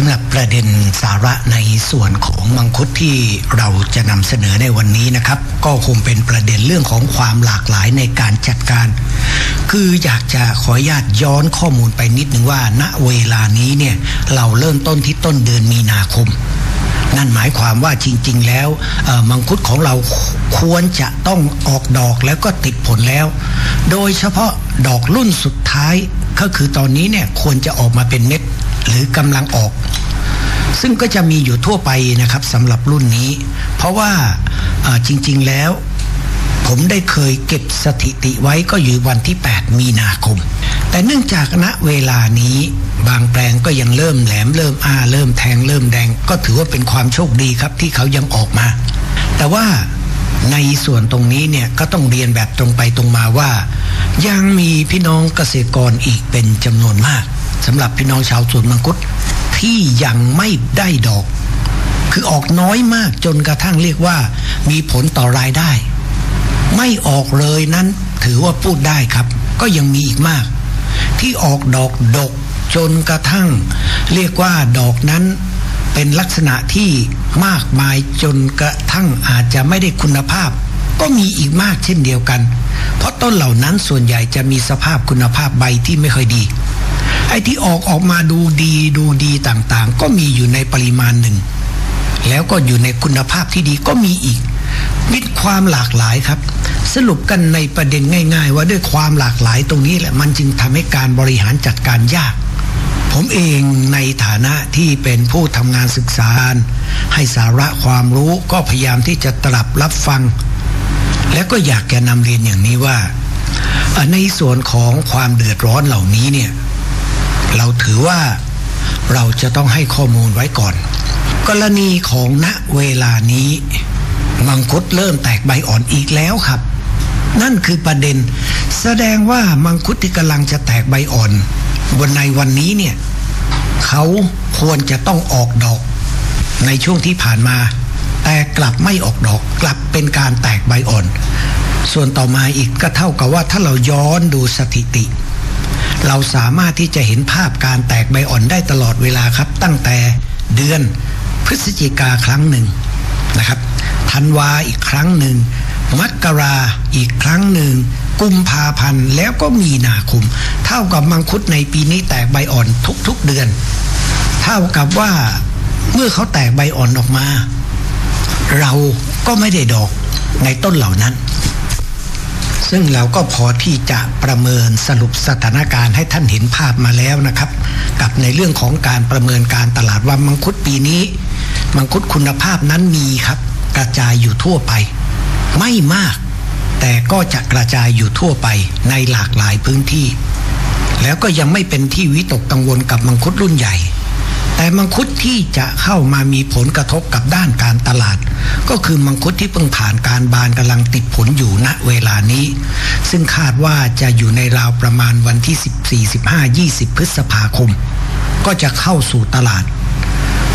สำหรับประเด็นสาระในส่วนของมังคุดที่เราจะนำเสนอในวันนี้นะครับ ก็คงเป็นประเด็นเรื่องของความหลากหลายในการจัดการ คืออยากจะขออนุญาตย้อนข้อมูลไปนิดนึงว่า ณเวลานี้เนี่ยเราเริ่มต้นที่ต้นเดือนมีนาคมนั่นหมายความว่าจริง ๆ แล้วมังคุดของเราควรจะต้องออกดอกแล้วก็ติดผลแล้ว โดยเฉพาะดอกรุ่นสุดท้ายก็คือตอนนี้เนี่ยควรจะออกมาเป็นเม็ด หรือกำลังออก ซึ่งก็จะมีอยู่ทั่วไปนะครับสำหรับรุ่นนี้ เพราะว่าจริง ๆแล้ว ผมได้เคยเก็บสถิติไว้ก็อยู่วันที่ 8 มีนาคม แต่เนื่องจากณเวลานี้บางแปลงก็ยังเริ่มแหลมเริ่มอ้าเริ่มแทงเริ่มแดง ก็ถือว่าเป็นความโชคดีครับที่เขายังออกมา แต่ว่าในส่วนตรงนี้เนี่ยก็ต้องเรียนแบบตรงไปตรงมาว่า ยังมีพี่น้องเกษตรกรอีกเป็นจำนวนมาก สำหรับพี่น้องชาวสวนมังคุดที่ยังไม่ได้ดอก คือออกน้อยมากจนกระทั่งเรียกว่า มีผลต่อรายได้ ไม่ออกเลยนั้นถือว่าพูดได้ครับ ก็ยังมีอีกมาก ที่ออกดอกดกจนกระทั่ง เรียกว่าดอกนั้นเป็นลักษณะที่มากมายจนกระทั่งอาจจะไม่ได้คุณภาพ ก็มีอีกมากเช่นเดียวกัน เพราะต้นเหล่านั้นส่วนใหญ่จะมีสภาพคุณภาพใบที่ไม่ค่อยดี ไอ้ที่ออกออกมาดูดีดูดีต่างๆ ก็มีอยู่ในปริมาณหนึ่ง แล้วก็อยู่ในคุณภาพที่ดีก็มีอีกมีความหลากหลายครับ สรุปกันในประเด็นง่าย ๆ ว่าด้วยความหลากหลายตรงนี้แหละมันจึงทำให้การบริหารจัดการยาก ผมเองในฐานะที่เป็นผู้ทำงานศึกษา ให้สาระความรู้ก็พยายามที่จะตรับรับฟัง แล้วก็อยากจะนำเรียนอย่างนี้ว่า ในส่วนของความเดือดร้อนเหล่านี้เนี่ย เราถือว่าเราจะต้องให้ข้อมูลไว้ก่อน กรณีของณเวลานี้มังคุดเริ่มแตกใบอ่อนอีกแล้วครับ นั่นคือประเด็น แสดงว่ามังคุดที่กำลังจะแตกใบอ่อนบนในวันนี้เนี่ยเขาควรจะต้องออกดอก ในช่วงที่ผ่านมา แต่กลับไม่ออกดอกกลับเป็นการแตกใบอ่อน ส่วนต่อมาอีกก็เท่ากับว่าถ้าเราย้อนดูสถิติ เราสามารถที่จะเห็นภาพการแตกใบอ่อนได้ตลอดเวลาครับ ตั้งแต่เดือนพฤศจิกาครั้งหนึ่งนะครับธันวาอีกครั้งหนึ่งมกราอีกครั้งหนึ่งกุมภาพันธ์แล้วก็มีนาคม เท่ากับมังคุดในปีนี้แตกใบอ่อนทุกๆเดือน เท่ากับว่าเมื่อเขาแตกใบอ่อนออกมา เราก็ไม่ได้ดอกในต้นเหล่านั้น ซึ่งเราก็พอที่จะประเมินสรุปสถานการณ์ให้ท่านเห็นภาพมาแล้วนะครับ กับในเรื่องของการประเมินการตลาดว่ามังคุดปีนี้ มังคุดคุณภาพนั้นมีครับ กระจายอยู่ทั่วไป ไม่มาก แต่ก็จะกระจายอยู่ทั่วไปในหลากหลายพื้นที่ แล้วก็ยังไม่เป็นที่วิตกกังวลกับมังคุดรุ่นใหญ่ แต่มังคุดที่จะเข้ามามีผลกระทบกับด้านการตลาด ก็คือมังคุดที่เพิ่งผ่านการบานกำลังติดผลอยู่ณเวลานี้ ซึ่งคาดว่าจะอยู่ในราวประมาณวันที่ 14 15 20 พฤษภาคม ก็จะเข้าสู่ตลาด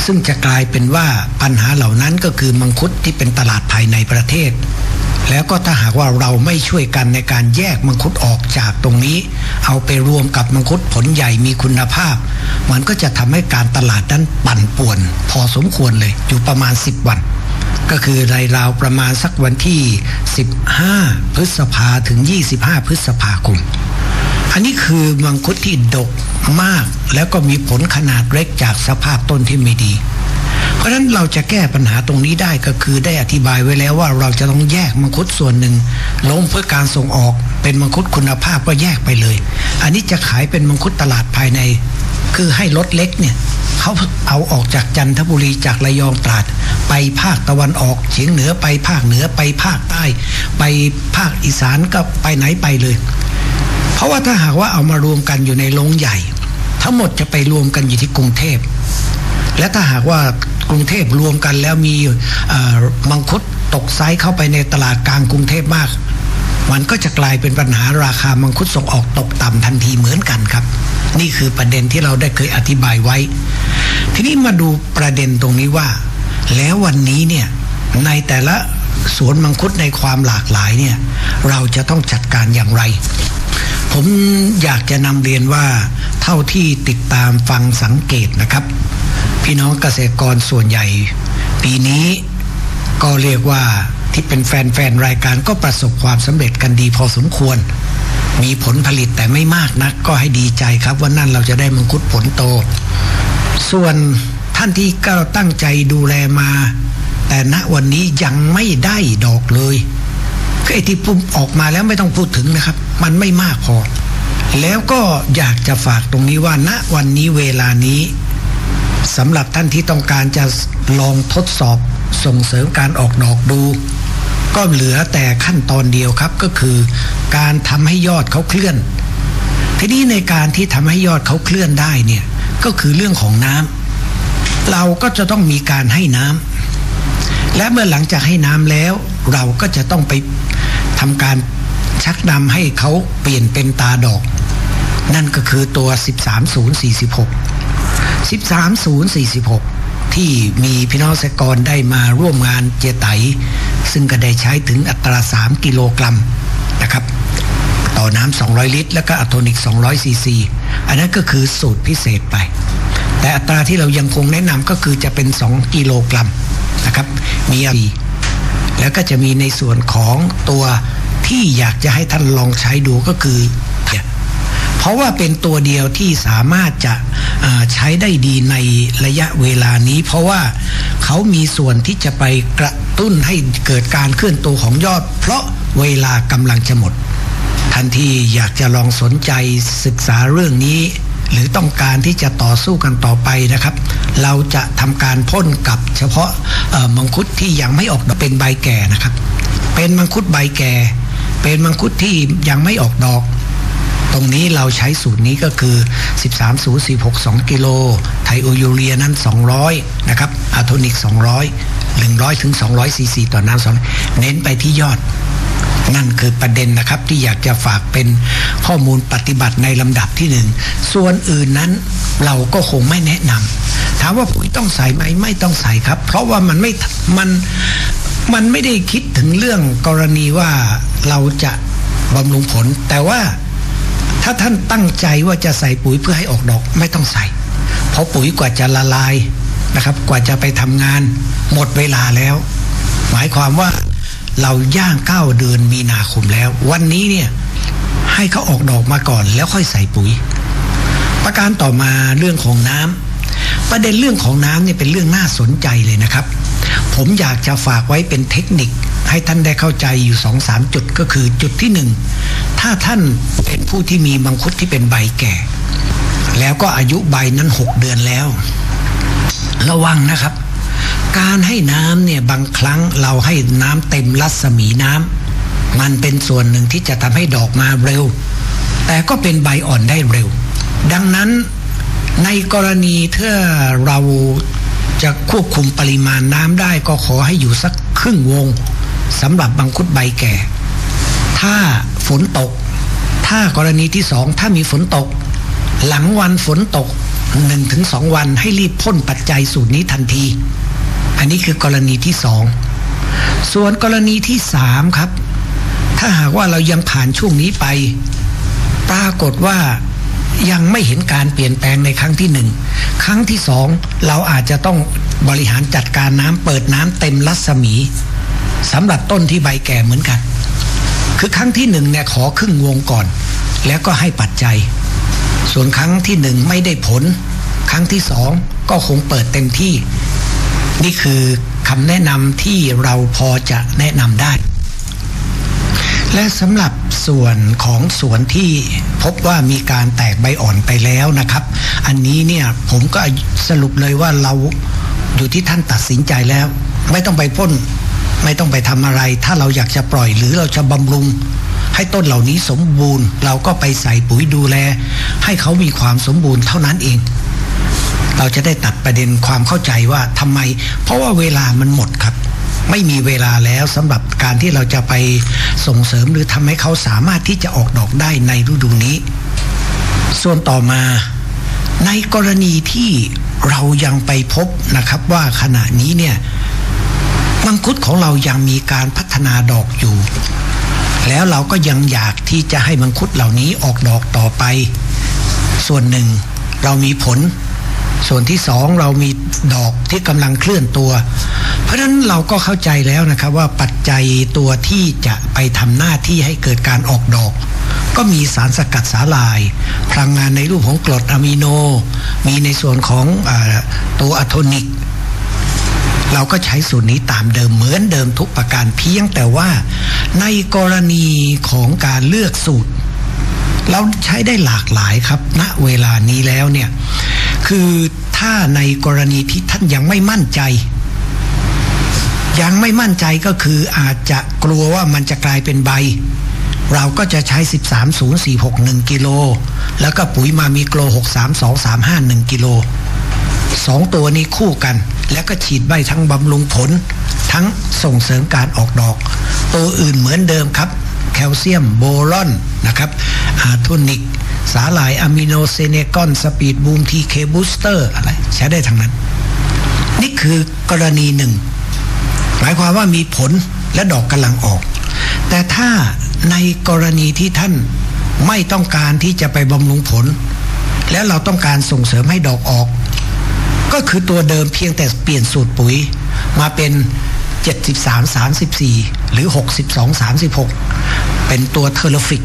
ซึ่งจะกลายเป็นว่าปัญหาเหล่านั้นก็คือมังคุดที่เป็นตลาดภายในประเทศ แล้วก็ถ้าหากว่าเราไม่ช่วยกันในการแยกมังคุดออกจากตรงนี้ เอาไปรวมกับมังคุดผลใหญ่มีคุณภาพ มันก็จะทำให้การตลาดนั้นปั่นป่วน พอสมควรเลย อยู่ประมาณ 10 วัน ก็คือรายราวประมาณสักวันที่ 15 พฤษภาถึง 25 พฤษภาคมอันนี้คือมังคุดที่ดกมากแล้วก็มีผลขนาดเล็กจากสภาพต้นที่ไม่ดี ราะฉะนั้นเราจะแก้ปัญหาตรงนี้ได้ก็คือได้อธิบายไว้แล้วว่าเราจะต้องแยกมังคุดส่วนหนึ่งลงเพื่อการส่งออกเป็นมังคุดคุณภาพก็แยกไปเลย อันนี้จะขายเป็นมังคุดตลาดภายใน คือให้รถเล็กเนี่ยเขาเอาออกจากจันทบุรีจากระยองตราด ไปภาคตะวันออกเฉียงเหนือไปภาคเหนือไปภาคใต้ ไปภาคอีสานก็ไปไหนไปเลย เพราะว่าถ้าหากว่าเอามารวมกันอยู่ในโรงใหญ่ ทั้งหมดจะไปรวมกันอยู่ที่กรุงเทพและถ้าหากว่า กรุงเทพรวมกันแล้วมีมังคุดตกไซส์เข้าไปในตลาดกลางกรุงเทพมาก มันก็จะกลายเป็นปัญหาราคามังคุดส่งออกตกต่ำทันทีเหมือนกันครับ นี่คือประเด็นที่เราได้เคยอธิบายไว้ ทีนี้มาดูประเด็นตรงนี้ว่า แล้ววันนี้เนี่ยในแต่ละสวนมังคุดในความหลากหลายเนี่ยเราจะต้องจัดการอย่างไรผผมอยากจะนำเรียนว่าเท่าที่ติดตามฟังสังเกตนะครับ พี่น้องเกษตรกรส่วนใหญ่ ปีนี้ก็เรียกว่าที่เป็นแฟนๆรายการก็ประสบความสำเร็จกันดีพอสมควร มีผลผลิตแต่ไม่มากนัก ก็ให้ดีใจครับว่านั่นเราจะได้มังคุดผลโต ส่วนท่านที่ก็ตั้งใจดูแลมา แต่ณวันนี้ยังไม่ได้ดอกเลยไอ้ที่ปุ่มออกมาแล้วไม่ต้องพูดถึงนะครับ มันไม่มากพอ แล้วก็อยากจะฝากตรงนี้ว่าณวันนี้เวลานี้ สำหรับท่านที่ต้องการจะลองทดสอบส่งเสริมการออกดอกดู ก็เหลือแต่ขั้นตอนเดียวครับก็คือ การทำให้ยอดเขาเคลื่อน ทีนี้ในการที่ทำให้ยอดเขาเคลื่อนได้เนี่ยก็คือเรื่องของน้ำเราก็จะต้องมีการให้น้ำและเมื่อหลังจากให้น้ำแล้ว เราก็จะต้องไปทำการชักนำให้เขาเปลี่ยนเป็นตาดอก นั่นก็คือตัว 13046 13046 ที่มีพี่น้องเกรได้มาร่วมงานเจไต ซึ่งก็ได้ใช้ถึงอัตรา 3 กิโลกรัมนะครับต่อน้ำ 200 ลิตร แล้วก็อะโทนิก 200 ซีซี อันนั้นก็คือสูตรพิเศษไป แต่อัตราที่เรายังคงแนะนำก็คือจะเป็น 2 กิโลกรัมนะครับ มีอแล้วก็จะมีในส่วนของตัวที่อยากจะให้ท่านลองใช้ดูก็คือ เพราะว่าเป็นตัวเดียวที่สามารถจะใช้ได้ดีในระยะเวลานี้ เพราะว่าเขามีส่วนที่จะไปกระตุ้นให้เกิดการเคลื่อนตัวของยอด เพราะเวลากำลังจะหมด ทันทีอยากจะลองสนใจศึกษาเรื่องนี้ หรือต้องการที่จะต่อสู้กันต่อไปนะครับ เราจะทำการพ่นกับเฉพาะมังคุดที่ยังไม่ออกดอกเป็นใบแก่นะครับ เป็นมังคุดใบแก่ เป็นมังคุดที่ยังไม่ออกดอก ตรงนี้เราใช้สูตรนี้ก็คือ 13 0 4 6 2 กิโล ไทโอยูเรียนั้น 200 นะครับอะโทนิก 200 100ถึง200ซีซีต่อน้ำสองเน้นไปที่ยอด นั่นคือประเด็นนะครับที่อยากจะฝากเป็นข้อมูลปฏิบัติในลำดับที่หนึ่งส่วนอื่นนั้นเราก็คงไม่แนะนำถามว่าปุ๋ยต้องใส่ไหมไม่ต้องใส่ครับ เพราะว่ามันไม่มันมันไม่ได้คิดถึงเรื่องกรณีว่าเราจะบำรุงผล แต่ว่า ถ้าท่านตั้งใจว่าจะใส่ปุ๋ยเพื่อให้ออกดอกไม่ต้องใส่ เพราะปุ๋ยกว่าจะละลายนะครับ กว่าจะไปทำงานหมดเวลาแล้ว หมายความว่าเราย่างเก้าเดือนมีนาคมแล้ว วันนี้เนี่ยให้เขาออกดอกมาก่อนแล้วค่อยใส่ปุ๋ย ประการต่อมาเรื่องของน้ำประเด็นเรื่องของน้ำเนี่ยเป็นเรื่องน่าสนใจเลยนะครับ ผมอยากจะฝากไว้เป็นเทคนิค ให้ท่านได้เข้าใจอยู่สองสามจุดก็คือจุดที่หนึ่งถ้าท่านเป็นผู้ที่มีมังคุดที่เป็นใบแก่ แล้วก็อายุใบนั้นหกเดือนแล้ว ระวังนะครับ การให้น้ำเนี่ยบางครั้งเราให้น้ำเต็มรัศมีน้ำมันเป็นส่วนหนึ่งที่จะทำให้ดอกมาเร็ว แต่ก็เป็นใบอ่อนได้เร็ว ดังนั้นในกรณีถ้าเราจะควบคุมปริมาณน้ำได้ก็ขอให้อยู่สักครึ่งวง สำหรับบังคุดใบแก่ ถ้าฝนตก ถ้ากรณีที่สองถ้ามีฝนตก หลังวันฝนตกหนึ่งถึงสองวันให้รีบพ่นปัจจัยสูตรนี้ทันที อันนี้คือกรณีที่สองส่วนกรณีที่สามครับ ถ้าหากว่าเรายังผ่านช่วงนี้ไป ปรากฏว่ายังไม่เห็นการเปลี่ยนแปลงในครั้งที่หนึ่งครั้งที่สองเราอาจจะต้องบริหารจัดการน้ำเปิดน้ำเต็มรัศมี สำหรับต้นที่ใบแก่เหมือนกัน คือครั้งที่หนึ่งเนี่ยขอครึ่งวงก่อน แล้วก็ให้ปัจจัย ส่วนครั้งที่หนึ่งไม่ได้ผล ครั้งที่สองก็คงเปิดเต็มที่ นี่คือคำแนะนำที่เราพอจะแนะนำได้ และสำหรับส่วนของสวนที่พบว่ามีการแตกใบอ่อนไปแล้วนะครับ อันนี้เนี่ยผมก็สรุปเลยว่าเราอยู่ที่ท่านตัดสินใจแล้ว ไม่ต้องไปพ่น ไม่ต้องไปทำอะไร ถ้าเราอยากจะปล่อยหรือเราจะบำรุง ให้ต้นเหล่านี้สมบูรณ์ เราก็ไปใส่ปุ๋ยดูแล ให้เขามีความสมบูรณ์เท่านั้นเอง เราจะได้ตัดประเด็นความเข้าใจว่าทำไม เพราะว่าเวลามันหมดครับไม่มีเวลาแล้วสำหรับการที่เราจะไปส่งเสริมหรือทำให้เขาสามารถที่จะออกดอกได้ในฤดูนี้ ส่วนต่อมา ในกรณีที่เรายังไปพบนะครับว่าขณะนี้เนี่ย มังคุดของเรายังมีการพัฒนาดอกอยู่ แล้วเราก็ยังอยากที่จะให้มังคุดเหล่านี้ออกดอกต่อไป ส่วนหนึ่งเรามีผล ส่วนที่สองเรามีดอกที่กำลังเคลื่อนตัว เพราะนั้นเราก็เข้าใจแล้วนะครับว่าปัจจัยตัวที่จะไปทำหน้าที่ให้เกิดการออกดอกก็มีสารสกัดสาลาย พลังงานในรูปของกรดอะมิโน มีในส่วนของอตัวอะโทนิก เราก็ใช้สูตรนี้ตามเดิมเหมือนเดิมทุกประการเพียงแต่ว่า ในกรณีของการเลือกสูตร เราใช้ได้หลากหลายครับณเวลานี้แล้วเนี่ย คือถ้าในกรณีที่ท่านยังไม่มั่นใจ ยังไม่มั่นใจก็คืออาจจะกลัวว่ามันจะกลายเป็นใบเราก็จะใช้ 130461 กิโล แล้วก็ปุ๋ยมามีโกล 632351 กิโลสองตัวนี้คู่กันแล้วก็ฉีดใบทั้งบำรุงผล ทั้งส่งเสริมการออกดอก ตัวอื่นเหมือนเดิมครับ แคลเซียมโบรอนนะครับอาร์โทนิก สาหร่ายอะมิโนเซเนกอนสปีดบูมทีเคบูสเตอร์อะไร ใช้ได้ทั้งนั้น นี่คือกรณีหนึ่ง หมายความว่ามีผลและดอกกำลังออก แต่ถ้าในกรณีที่ท่านไม่ต้องการที่จะไปบำรุงผล แล้วเราต้องการส่งเสริมให้ดอกออก ก็คือตัวเดิมเพียงแต่เปลี่ยนสูตรปุ๋ยมาเป็น 73 34 หรือ 62 36 เป็นตัวเทอร์ฟิก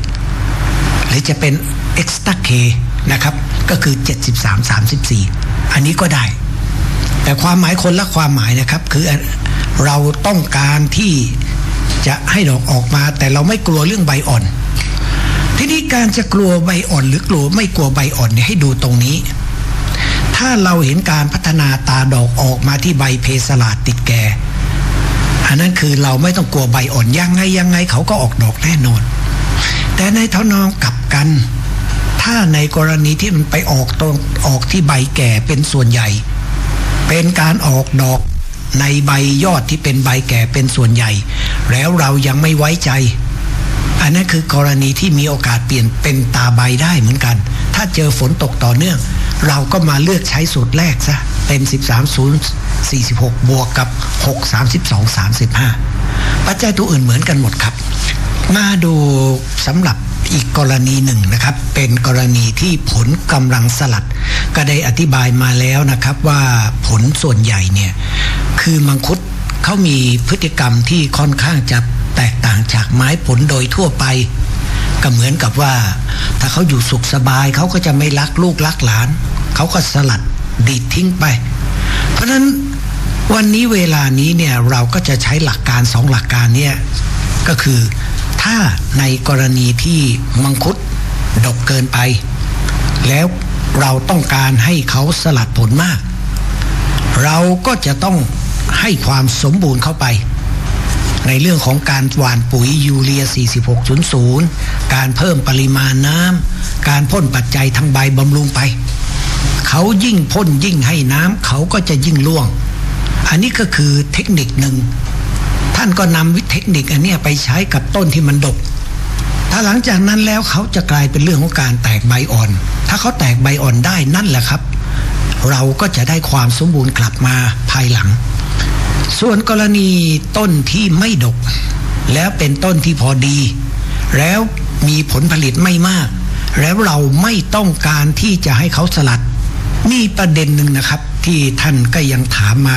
หรือจะเป็น extra K นะครับ ก็คือ 73 34 อันนี้ก็ได้ แต่ความหมายคนละความหมายนะครับ คือเราต้องการที่จะให้ดอกออกมา แต่เราไม่กลัวเรื่องใบอ่อน ทีนี้การจะกลัวใบอ่อนหรือกลัวไม่กลัวใบอ่อนเนี่ยให้ดูตรงนี้ ถ้าเราเห็นการพัฒนาตาดอกออกมาที่ใบเพสลาดติดแก่อันนั้นคือเราไม่ต้องกลัวใบอ่อนยังไงยังไงเขาก็ออกดอกแน่นอน แต่ในทนองกลับกัน ถ้าในกรณีที่มันไปออกตรงออกที่ใบแก่เป็นส่วนใหญ่ เป็นการออกดอกในใบยอดที่เป็นใบแก่เป็นส่วนใหญ่ แล้วเรายังไม่ไว้ใจ อันนั้นคือกรณีที่มีโอกาสเปลี่ยนเป็นตาใบได้เหมือนกัน ถ้าเจอฝนตกต่อเนื่อง เราก็มาเลือกใช้สูตรแรกซะเป็น 13 0 46 บวกกับ 6 32 35 ปัจจัยตัวอื่นเหมือนกันหมดครับ มาดูสำหรับอีกกรณีหนึ่งนะครับ เป็นกรณีที่ผลกำลังสลัด ก็ได้อธิบายมาแล้วนะครับว่าผลส่วนใหญ่เนี่ย คือมังคุดเขามีพฤติกรรมที่ค่อนข้างจะแตกต่างจากไม้ผลโดยทั่วไป ก็เหมือนกับว่า ถ้าเขาอยู่สุขสบายเขาก็จะไม่รักลูกรักหลาน เขาก็สลัดดีดทิ้งไป เพราะฉะนั้นวันนี้เวลานี้เนี่ยเราก็จะใช้หลักการสองหลักการเนี่ยก็คือถ้าในกรณีที่มังคุดดกเกินไป แล้วเราต้องการให้เขาสลัดผลมาก เราก็จะต้องให้ความสมบูรณ์เข้าไป ในเรื่องของการหว่านปุ๋ยยูเรีย 4600 การเพิ่มปริมาณน้ำการพ่นปัจจัยทางใบบำรุงไป เขายิ่งพ่นยิ่งให้น้ำเขาก็จะยิ่งล่วง อันนี้ก็คือเทคนิคหนึ่ง ท่านก็นำวิเทคนิคอันนี้ไปใช้กับต้นที่มันดก ถ้าหลังจากนั้นแล้วเขาจะกลายเป็นเรื่องของการแตกใบอ่อน ถ้าเขาแตกใบอ่อนได้นั่นแหละครับ เราก็จะได้ความสมบูรณ์กลับมาภายหลัง ส่วนกรณีต้นที่ไม่ดก แล้วเป็นต้นที่พอดี แล้วมีผลผลิตไม่มาก แล้วเราไม่ต้องการที่จะให้เขาสลัด มีประเด็นหนึ่งนะครับ ที่ท่านก็ยังถามมา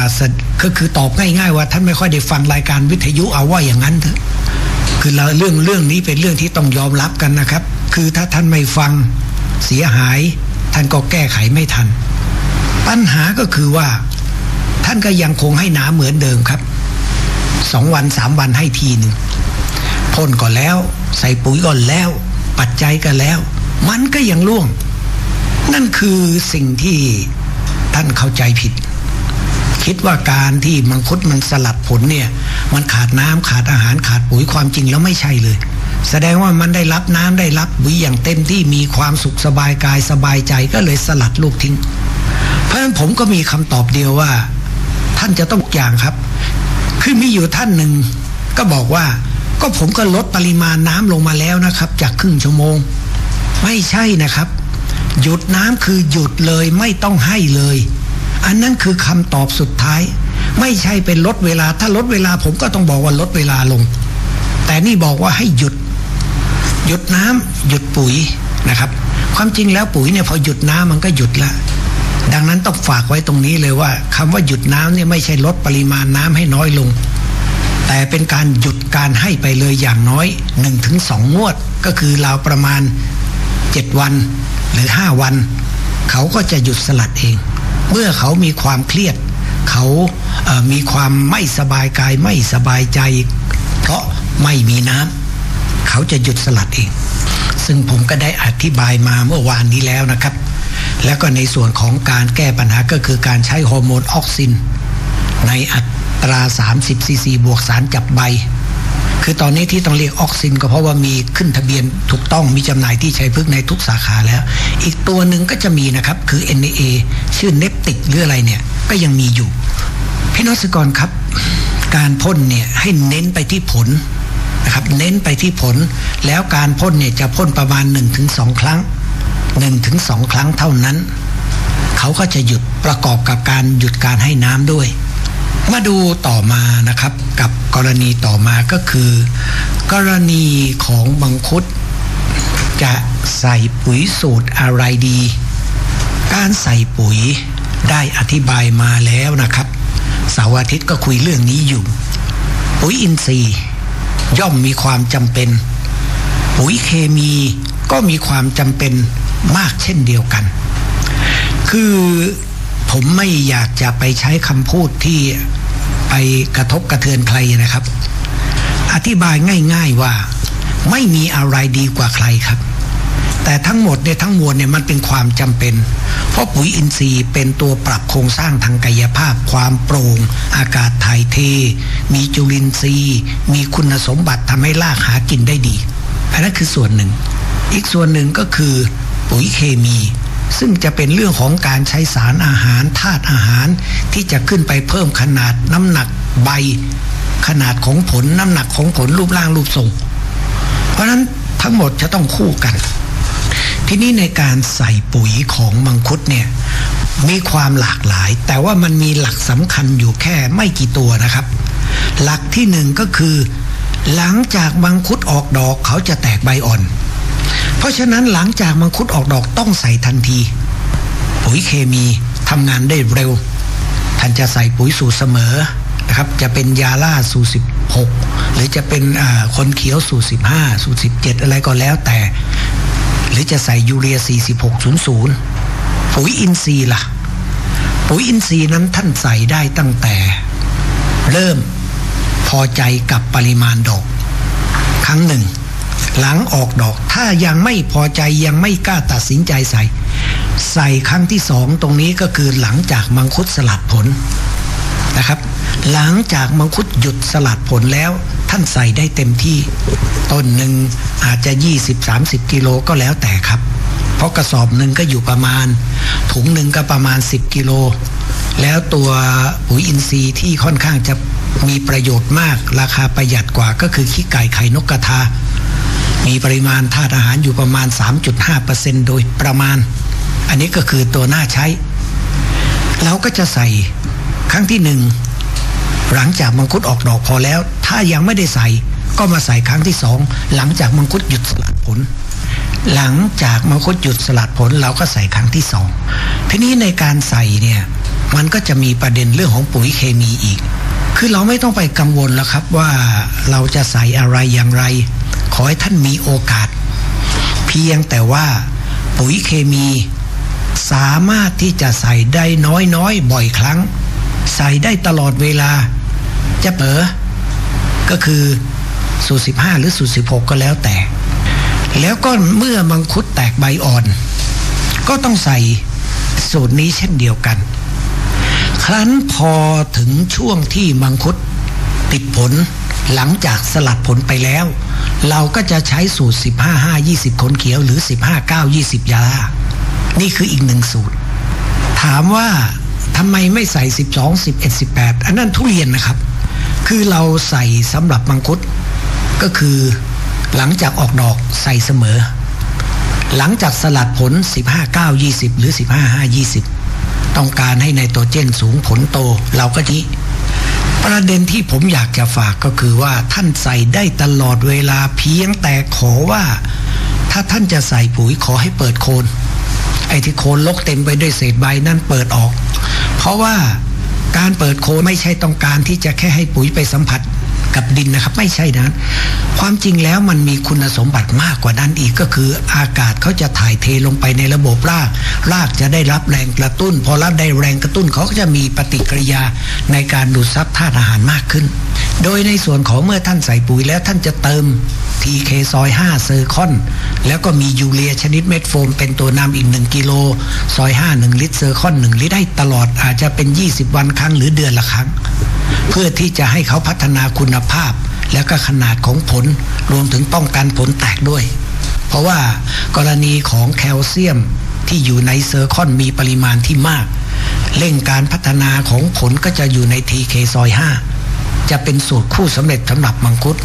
ก็คือตอบง่ายๆว่า ท่านไม่ค่อยได้ฟังรายการวิทยุเอาว่าอย่างนั้นเถอะคือเรื่องเรื่องนี้เป็นเรื่องที่ต้องยอมรับกันนะครับ คือถ้าท่านไม่ฟังเสียหาย ท่านก็แก้ไขไม่ทัน ปัญหาก็คือว่า ท่านก็ยังคงให้น้ำเหมือนเดิมครับสองวันสามวันให้ทีหนึ่งพ่นก่อนแล้ว ใส่ปุ๋ยก่อนแล้ว ปัจจัยกันแล้ว มันก็ยังล่วง นั่นคือสิ่งที่ท่านเข้าใจผิด คิดว่าการที่มังคุดมันสลัดผลเนี่ย มันขาดน้ำขาดอาหารขาดปุ๋ยความจริงแล้วไม่ใช่เลย แสดงว่ามันได้รับน้ำได้รับปุ๋ยอย่างเต็มที่มีความสุขสบายกายสบายใจก็เลยสลัดลูกทิ้ง เพราะฉะนั้นผมก็มีคำตอบเดียวว่า ท่านจะต้องอย่างครับ คือมีอยู่ท่านหนึ่งก็บอกว่าก็ผมก็ลดปริมาณน้ำลงมาแล้วนะครับ จากครึ่งชั่วโมง ไม่ใช่นะครับ หยุดน้ำคือหยุดเลยไม่ต้องให้เลย อันนั้นคือคำตอบสุดท้าย ไม่ใช่เป็นลดเวลา ถ้าลดเวลาผมก็ต้องบอกว่าลดเวลาลง แต่นี่บอกว่าให้หยุด หยุดน้ำหยุดปุ๋ยนะครับ ความจริงแล้วปุ๋ยเนี่ยพอหยุดน้ำมันก็หยุดละดังนั้นต้องฝากไว้ตรงนี้เลยว่าคำว่าหยุดน้ำเนี่ยไม่ใช่ลดปริมาณน้ำให้น้อยลง แต่เป็นการหยุดการให้ไปเลยอย่างน้อย 1-2ถึงงวด ก็คือราวประมาณ 7 วัน หรือ 5 วัน เขาก็จะหยุดสลัดเอง เมื่อเขามีความเครียด เขาเมีความไม่สบายกายไม่สบายใจ เพราะไม่มีน้ำเขาจะหยุดสลัดเอง ซึ่งผมก็ได้อธิบายมาเมื่อวานนี้แล้วนะครับ แล้วก็ในส่วนของการแก้ปัญหาก็คือการใช้ฮอร์โมนออกซิน ในอัตรา 30ซีซีบวกสารจับใบ คือตอนนี้ที่ต้องเรียกออกซินก็เพราะว่ามีขึ้นทะเบียนถูกต้องมีจำหน่ายที่ใช้พึ่งในทุกสาขาแล้ว อีกตัวหนึ่งก็จะมีนะครับ คือ NA ชื่อเนปติกหรืออะไรเนี่ย ก็ยังมีอยู่ พี่น้องสกรครับ การพ่นเนี่ยให้เน้นไปที่ผลนะครับ เน้นไปที่ผล แล้วการพ่นเนี่ยจะพ่นประมาณ 1-2 ครั้ง 1-2 ครั้งเท่านั้น เขาก็จะหยุดประกอบกับการหยุดการให้น้ำด้วย มาดูต่อมานะครับกับกรณีต่อมาก็คือ กรณีของบังคุด จะใส่ปุ๋ยสูตรอะไรดี การใส่ปุ๋ยได้อธิบายมาแล้วนะครับเสาร์อาทิตย์ก็คุยเรื่องนี้อยู่ ปุ๋ยอินทรีย์ ย่อมมีความจำเป็น ปุ๋ยเคมีก็มีความจำเป็นมากเช่นเดียวกัน คือ ผมไม่อยากจะไปใช้คำพูดที่ไปกระทบกระเทือนใครนะครับ อธิบายง่าย ๆว่าไม่มีอะไรดีกว่าใครครับ แต่ทั้งหมดเนี่ยทั้งมวลเนี่ยมันเป็นความจำเป็น เพราะปุ๋ยอินทรีย์เป็นตัวปรับโครงสร้างทางกายภาพ ความโปร่ง อากาศถ่ายเท มีจุลินทรีย์ มีคุณสมบัติทำให้รากหากินได้ดีอันนั้นคือส่วนหนึ่ง อีกส่วนหนึ่งก็คือปุ๋ยเคมี ซึ่งจะเป็นเรื่องของการใช้สารอาหารธาตุอาหาร ที่จะขึ้นไปเพิ่มขนาดน้ำหนักใบ ขนาดของผลน้ำหนักของผลรูปร่างรูปทรง เพราะฉะนั้นทั้งหมดจะต้องคู่กัน ทีนี้ในการใส่ปุ๋ยของมังคุดเนี่ยมีความหลากหลาย แต่ว่ามันมีหลักสำคัญอยู่แค่ไม่กี่ตัวนะครับ หลักที่หนึ่งก็คือ หลังจากมังคุดออกดอกเขาจะแตกใบอ่อน เพราะฉะนั้นหลังจากมังคุดออกดอกต้องใส่ทันที ปุ๋ยเคมีทำงานได้เร็ว ท่านจะใส่ปุ๋ยสูตรเสมอนะครับ จะเป็นยาล่าสูตร16 หรือจะเป็นคนเขียวสูตร15 สูตร17 อะไรก็แล้วแต่ หรือจะใส่ยูเรีย 4600 ปุ๋ยอินทรีย์ล่ะ ปุ๋ยอินทรีย์นั้นท่านใส่ได้ตั้งแต่ เริ่มพอใจกับปริมาณดอก ครั้งหนึ่ง หลังออกดอก ถ้ายังไม่พอใจยังไม่กล้าตัดสินใจใส่ ใส่ครั้งที่สองตรงนี้ก็คือหลังจากมังคุดสลัดผลนะครับ หลังจากมังคุดหยุดสลัดผลแล้วท่านใส่ได้เต็มที่ต้นหนึ่งอาจจะ 20-30 กิโลก็แล้วแต่ครับ เพราะกระสอบหนึ่งก็อยู่ประมาณ ถุงหนึ่งก็ประมาณ 10 กิโล แล้วตัวปุ๋ยอินทรีย์ที่ค่อนข้างจะมีประโยชน์มากราคาประหยัดกว่าก็คือขี้ไก่ไข่นกกระทา มีปริมาณธาตุอาหารอยู่ประมาณ 3.5%โดยประมาณ อันนี้ก็คือตัวน่าใช้ เราก็จะใส่ครั้งที่หนึ่งหลังจากมังคุดออกดอกพอแล้ว ถ้ายังไม่ได้ใส่ก็มาใส่ครั้งที่สองหลังจากมังคุดหยุดสลัดผล หลังจากมังคุดหยุดสลัดผลเราก็ใส่ครั้งที่สองทีนี้ในการใส่เนี่ยมันก็จะมีประเด็นเรื่องของปุ๋ยเคมีอีก คือเราไม่ต้องไปกังวลแล้วครับว่าเราจะใส่อะไรอย่างไร ขอให้ท่านมีโอกาส เพียงแต่ว่าปุ๋ยเคมีสามารถที่จะใส่ได้น้อยๆ บ่อยครั้ง ใส่ได้ตลอดเวลา จะเป๋อก็คือสูตร15 หรือสูตร16 ก็แล้วแต่ แล้วก็เมื่อมังคุดแตกใบอ่อน ก็ต้องใส่สูตรนี้เช่นเดียวกัน ครั้นพอถึงช่วงที่มังคุดติดผลหลังจากสลัดผลไปแล้ว เราก็จะใช้สูตร 15 5 20 คนเขียวหรือ 15 9 20 ยา นี่คืออีกหนึ่งสูตร ถามว่าทำไมไม่ใส่ 12 11 18 อันนั้นทุเรียนนะครับ คือเราใส่สำหรับมังคุด ก็คือหลังจากออกดอกใส่เสมอ หลังจากสลัดผล 15 9 20 หรือ 15 5 20 ต้องการให้ในตัวเจนสูงผลโต เราก็นี้ ประเด็นที่ผมอยากจะฝากก็คือว่าท่านใส่ได้ตลอดเวลาเพียงแต่ขอว่า ถ้าท่านจะใส่ปุ๋ยขอให้เปิดโคน ไอ้ที่โคนลกเต็มไปด้วยเศษใบนั่นเปิดออก เพราะว่าการเปิดโคนไม่ใช่ต้องการที่จะแค่ให้ปุ๋ยไปสัมผัส กับดินนะครับ ไม่ใช่นะความจริงแล้วมันมีคุณสมบัติมากกว่านั้นอีกก็คือ อากาศเขาจะถ่ายเทลงไปในระบบราก รากจะได้รับแรงกระตุ้น พอรับได้แรงกระตุ้นเขาก็จะมีปฏิกิริยาในการดูดซับธาตุอาหารมากขึ้น โดยในส่วนของเมื่อท่านใส่ปุ๋ยแล้วท่านจะเติม TK ซอย5เซอร์คอน แล้วก็มียูเรียชนิดเม็ดโฟม เป็นตัวนำอีก 1 กิโล ซอย 5 1 ลิตรเซอร์คอน 1 ลิตรได้ตลอดอาจจะเป็น 20 วันครั้งหรือเดือนละครั้ง เพื่อที่จะให้เขาพัฒนาคุณภาพ แล้วก็ขนาดของผลรวมถึงป้องกันผลแตกด้วย เพราะว่ากรณีของแคลเซียมที่อยู่ในเซอร์คอนมีปริมาณที่มาก เร่งการพัฒนาของผลก็จะอยู่ใน TK ซอย5 จะเป็นสูตรคู่สำเร็จสำหรับมังคุด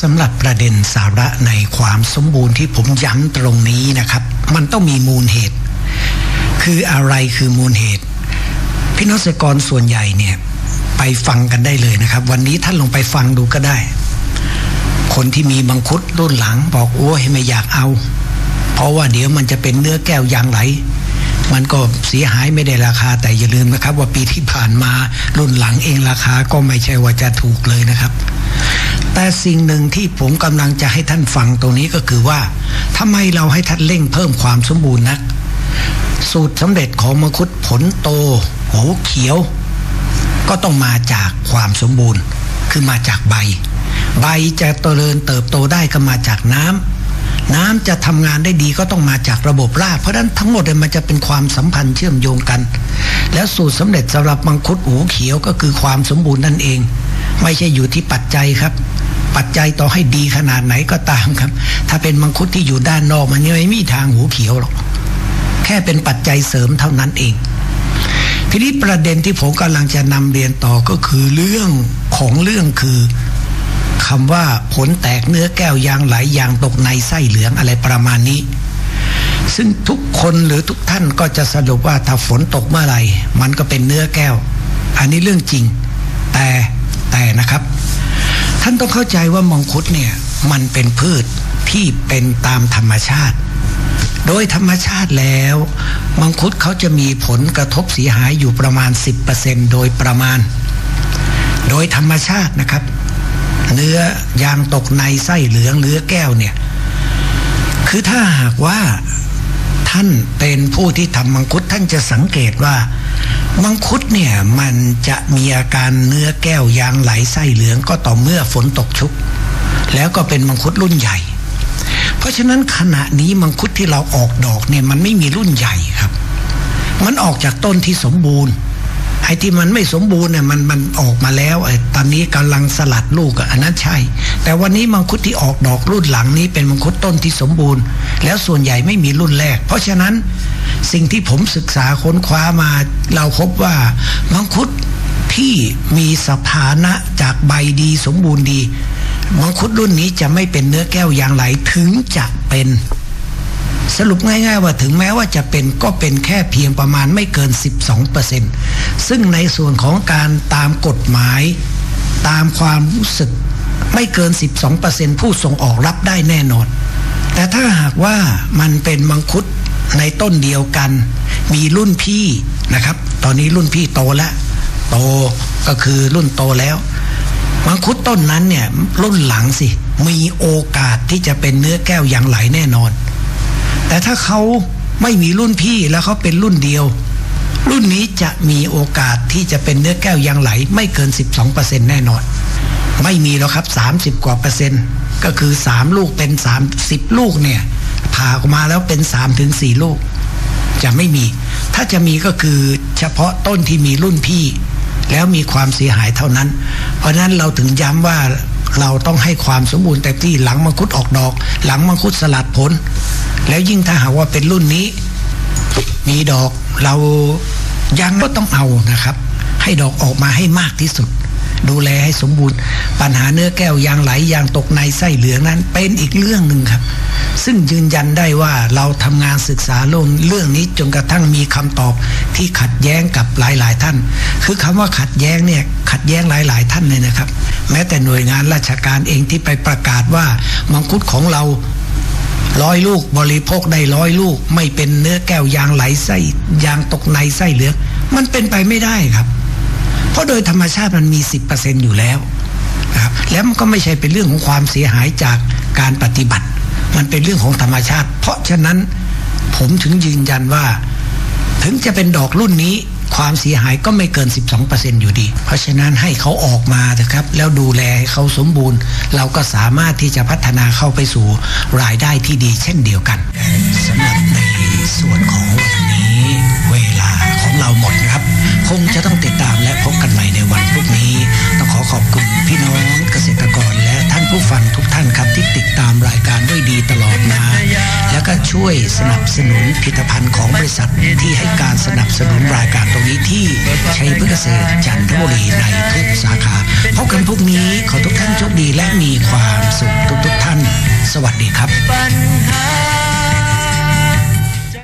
สำหรับประเด็นสาระในความสมบูรณ์ที่ผมย้ำตรงนี้นะครับ มันต้องมีมูลเหตุ คืออะไรคือมูลเหตุ พี่น้องเกษตรกรส่วนใหญ่เนี่ยไปฟังกันได้เลยนะครับ วันนี้ท่านลงไปฟังดูก็ได้ คนที่มีมังคุดรุ่นหลังบอกโอ้ยไม่อยากเอา เพราะว่าเดี๋ยวมันจะเป็นเนื้อแก้วยางไหล มันก็เสียหายไม่ได้ราคา แต่อย่าลืมนะครับ ว่าปีที่ผ่านมารุ่นหลังเองราคาก็ไม่ใช่ว่าจะถูกเลยนะครับ แต่สิ่งหนึ่งที่ผมกำลังจะให้ท่านฟังตรงนี้ก็คือว่าทำไมเราให้ท่านเร่งเพิ่มความสมบูรณ์นัก สูตรสำเร็จของมังคุดผลโตโหเขียว ก็ต้องมาจากความสมบูรณ์ คือมาจากใบ ใบจะเจริญเติบโตได้ก็มาจากน้ำ น้ำจะทำงานได้ดีก็ต้องมาจากระบบราก เพราะฉะนั้นทั้งหมดมันจะเป็นความสัมพันธ์เชื่อมโยงกัน แล้วสูตรสำเร็จสำหรับมังคุดหูเขียวก็คือความสมบูรณ์นั่นเอง ไม่ใช่อยู่ที่ปัจจัยครับ ปัจจัยต่อให้ดีขนาดไหนก็ตามครับ ถ้าเป็นมังคุดที่อยู่ด้านนอกมันยังไม่มีทางหูเขียวหรอกแค่เป็นปัจจัยเสริมเท่านั้นเอง ทีนี้ประเด็นที่ผมกำลังจะนำเรียนต่อก็คือเรื่องของเรื่องคือ คำว่าผลแตกเนื้อแก้วยางไหลยางตกในไส้เหลืองอะไรประมาณนี้ ซึ่งทุกคนหรือทุกท่านก็จะสรุปว่าถ้าฝนตกเมื่อไหร่ มันก็เป็นเนื้อแก้ว อันนี้เรื่องจริง แต่แต่นะครับ ท่านต้องเข้าใจว่ามังคุดเนี่ยมันเป็นพืชที่เป็นตามธรรมชาติ โดยธรรมชาติแล้วมังคุดเขาจะมีผลกระทบเสียหายอยู่ประมาณ 10%โดยประมาณ โดยธรรมชาตินะครับ เนื้อยางตกในไส้เหลืองเนื้อแก้วเนี่ย คือถ้าหากว่าท่านเป็นผู้ที่ทำมังคุดท่านจะสังเกตว่า มังคุดเนี่ยมันจะมีอาการเนื้อแก้วยางไหลไส้เหลืองก็ต่อเมื่อฝนตกชุก แล้วก็เป็นมังคุดรุ่นใหญ่ เพราะฉะนั้นขณะนี้มังคุดที่เราออกดอกเนี่ยมันไม่มีรุ่นใหญ่ครับ มันออกจากต้นที่สมบูรณ์ ไอ้ที่มันไม่สมบูรณ์เนี่ยมันมันออกมาแล้วไอ้ตอนนี้กำลังสลัดลูกอันนั้นใช่ แต่วันนี้มังคุดที่ออกดอกรุ่นหลังนี้เป็นมังคุดต้นที่สมบูรณ์ แล้วส่วนใหญ่ไม่มีรุ่นแรก เพราะฉะนั้นสิ่งที่ผมศึกษาค้นคว้ามาเราพบว่ามังคุดที่มีสถานะจากใบดีสมบูรณ์ดีมังคุดรุ่นนี้จะไม่เป็นเนื้อแก้วยางไหลถึงจะเป็น สรุปง่ายๆว่าถึงแม้ว่าจะเป็นก็เป็นแค่เพียงประมาณไม่เกิน 12%ซึ่งในส่วนของการตามกฎหมาย ตามความรู้สึกไม่เกิน 12%ผู้ส่งออกรับได้แน่นอน แต่ถ้าหากว่ามันเป็นมังคุดในต้นเดียวกัน มีรุ่นพี่นะครับ ตอนนี้รุ่นพี่โตแล้วโตก็คือรุ่นโตแล้วมังคุดต้นนั้นเนี่ยรุ่นหลังสิ มีโอกาสที่จะเป็นเนื้อแก้วยางไหลแน่นอน แต่ถ้าเขาไม่มีรุ่นพี่แล้วเขาเป็นรุ่นเดียว รุ่นนี้จะมีโอกาสที่จะเป็นเนื้อแก้วยางไหล ไม่เกิน 12%แน่นอน ไม่มีแล้วครับ 30 กว่าเปอร์เซ็นต์ ก็คือ 3 ลูกเป็น 30 ลูกเนี่ยผ่าออกมาแล้วเป็น3ถึง4ลูก จะไม่มี ถ้าจะมีก็คือเฉพาะต้นที่มีรุ่นพี่ แล้วมีความเสียหายเท่านั้น เพราะนั้นเราถึงย้ำว่า เราต้องให้ความสมบูรณ์เต็มที่หลังมังคุดออกดอก หลังมังคุดสลัดผล แล้วยิ่งถ้าหากว่าเป็นรุ่นนี้ มีดอกเรายังก็ต้องเอานะครับ ให้ดอกออกมาให้มากที่สุด ดูแลให้สมบูรณ์ ปัญหาเนื้อแก้วยางไหลยางตกในไส้เหลืองนั้น เป็นอีกเรื่องหนึ่งครับ ซึ่งยืนยันได้ว่าเราทำงานศึกษาลงเรื่องนี้จนกระทั่งมีคำตอบที่ขัดแย้งกับหลายๆท่าน คือคำว่าขัดแย้งเนี่ยขัดแย้งหลาย ๆ ท่านเลยนะครับ แม้แต่หน่วยงานราชการเองที่ไปประกาศว่ามังคุดของเราร้อยลูกบริโภคได้ร้อยลูก ไม่เป็นเนื้อแก้วยางไหลไส้ยางตกในไส้เหลืองมันเป็นไปไม่ได้ครับ เพราะโดยธรรมชาติมันมี 10%อยู่แล้วนะครับแล้วมันก็ไม่ใช่เป็นเรื่องของความเสียหายจากการปฏิบัติ มันเป็นเรื่องของธรรมชาติ เพราะฉะนั้นผมถึงยืนยันว่า ถึงจะเป็นดอกรุ่นนี้ความเสียหายก็ไม่เกิน 12%อยู่ดี เพราะฉะนั้นให้เขาออกมาเถอะครับ แล้วดูแลเขาสมบูรณ์ เราก็สามารถที่จะพัฒนาเข้าไปสู่รายได้ที่ดีเช่นเดียวกันสำหรับในส่วนของวันนี้เวลาของเราหมดนะครับ งจะต้องติดตามและพบกันใหม่ในวันพรุ่งนี้ ต้องขอขอบคุณพี่น้องเกษตรกรและท่านผู้ฟังทุกท่านครับที่ติดตามรายการด้วยดีตลอดมา แล้วก็ช่วยสนับสนุนผลิตภัณฑ์ของบริษัทที่ให้การสนับสนุนรายการตรงนี้ที่ชัยพฤกษเกษตรจันทบุรีในทุกสาขาพบกันพรุ่งนี้ขอทุกท่านโชคดีและมีความสุขทุกๆท่าน สวัสดีครับปัญหา